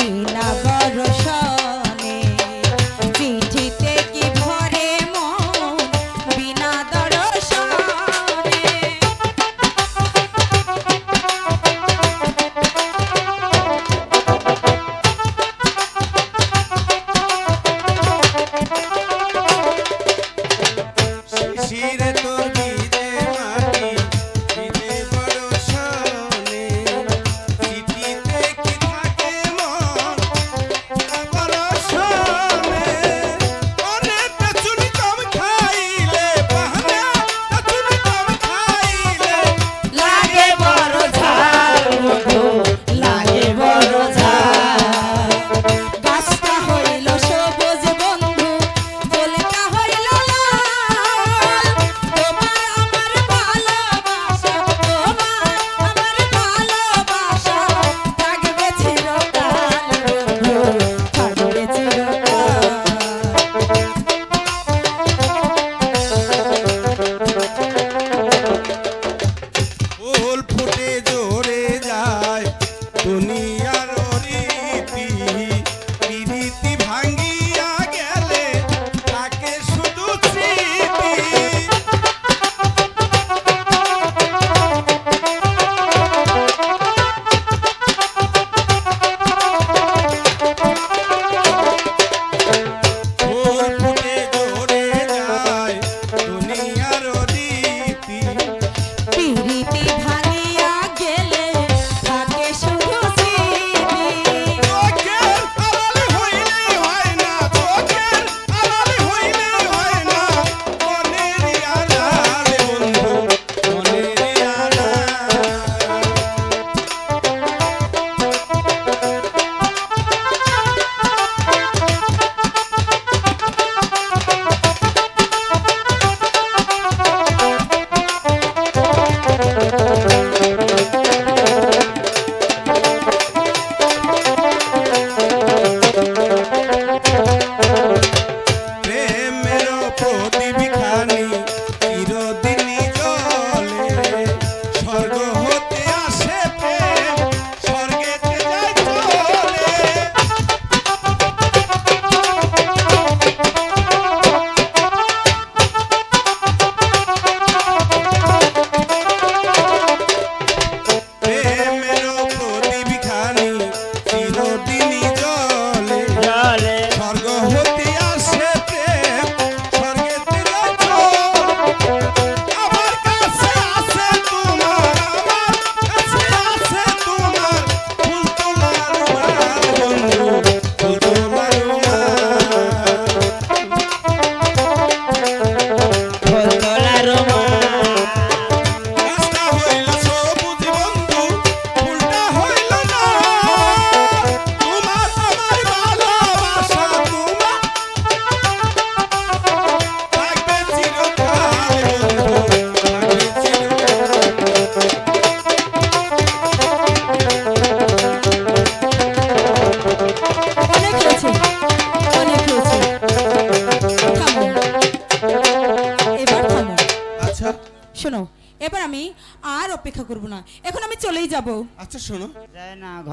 Marina Vó. শোনো এবার আমি আর অপেক্ষা করব না। এখন আমি চলেই যাব। আচ্ছা শোনো। যায় না ঘরে